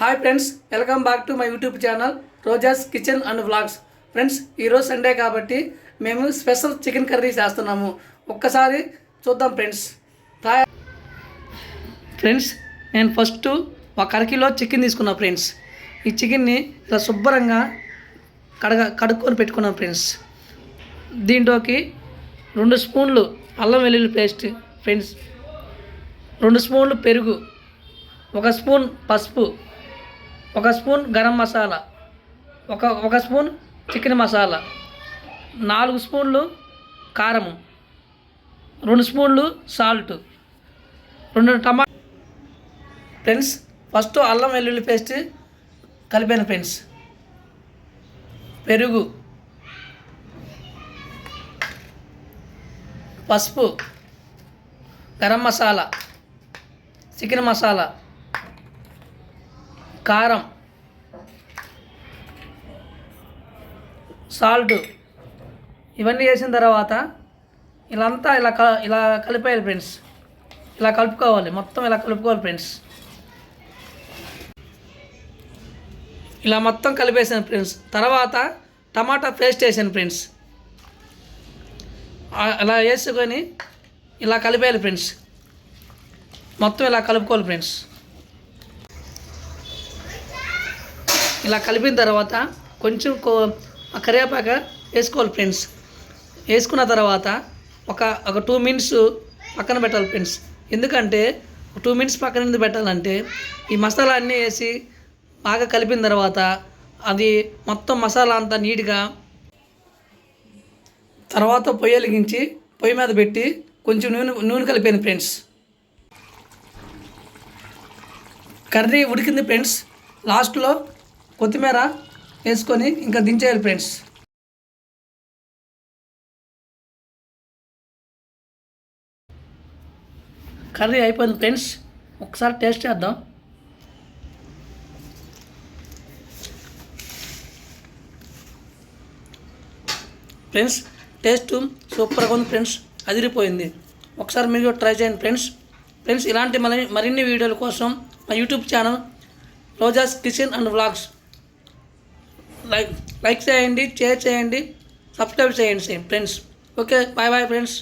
Hi friends welcome back to my YouTube channel Roja's kitchen and vlogs friends ఈరోజు Sunday కాబట్టి మేము special chicken curry చేస్తున్నాము. ఒక్కసారి చూద్దాం ఫ్రెండ్స్ హాయ్ ఫ్రెండ్స్ నేను ఫస్ట్ ఒక అరకిలో చికెన్ తీసుకున్నా ఫ్రెండ్స్ ఈ చికెన్ని ఇలా శుభ్రంగా కడగ కడుక్కొని పెట్టుకున్నాం ఫ్రెండ్స్ దీంట్లోకి రెండు స్పూన్లు అల్లం వెల్లుల్లి పేస్ట్ ఫ్రెండ్స్ రెండు స్పూన్లు పెరుగు ఒక స్పూన్ పసుపు ఒక స్పూన్ గరం మసాలా ఒక ఒక స్పూన్ చికెన్ మసాలా నాలుగు స్పూన్లు కారము రెండు స్పూన్లు సాల్ట్ రెండు టమా ఫ్రెండ్స్ ఫస్ట్ అల్లం వెల్లుల్లి పేస్ట్ కలిపాను ఫ్రెండ్స్. పెరుగు పసుపు గరం మసాలా చికెన్ మసాలా కారం. సాల్ట్. ఇవన్నీ వేసిన తర్వాత ఇలాంతా ఇలా క ఇలా కలిపేయాలి ఫ్రెండ్స్. ఇలా కలుపుకోవాలి. మొత్తం ఇలా కలుపుకోవాలి ఫ్రెండ్స్. ఇలా మొత్తం కలిపేసాను ఫ్రెండ్స్. తర్వాత టమాటా పేస్ట్ వేసాను ఫ్రెండ్స్. అలా వేసుకొని ఇలా కలిపేయాలి ఫ్రెండ్స్. మొత్తం ఇలా కలుపుకోవాలి ఫ్రెండ్స్. ఇలా కలిపిన తర్వాత కొంచెం కో ఆ కరివేపాక వేసుకోవాలి ఫ్రెండ్స్. వేసుకున్న తర్వాత ఒక ఒక టూ మినిట్స్ పక్కన పెట్టాలి ఫ్రెండ్స్. ఎందుకంటే టూ మినిట్స్ పక్కన ఎందుకు పెట్టాలంటే ఈ మసాలా అన్నీ వేసి బాగా కలిపిన తర్వాత అది మొత్తం మసాలా అంతా నీట్గా తర్వాత పొయ్యి వెలిగించి పొయ్యి మీద పెట్టి కొంచెం నూనె నూనె కలిపాను ఫ్రెండ్స్. కర్రీ ఉడికింది ఫ్రెండ్స్. లాస్ట్లో కొత్తిమీర వేసుకొని ఇంకా దించేయాలి ఫ్రెండ్స్. కర్రీ అయిపోయింది ఫ్రెండ్స్. ఒకసారి టేస్ట్ చేద్దాం. ఫ్రెండ్స్ టేస్ట్ సూపర్గా ఉంది ఫ్రెండ్స్. అదిరిపోయింది. ఒకసారి మీరు ట్రై చేయండి ఫ్రెండ్స్. ఫ్రెండ్స్ ఇలాంటి మరి మరిన్ని వీడియోల కోసం మా YouTube channel Roja's kitchen and vlogs like like చేయండి షేర్ చేయండి సబ్స్క్రైబ్ చేయండి friends okay bye bye friends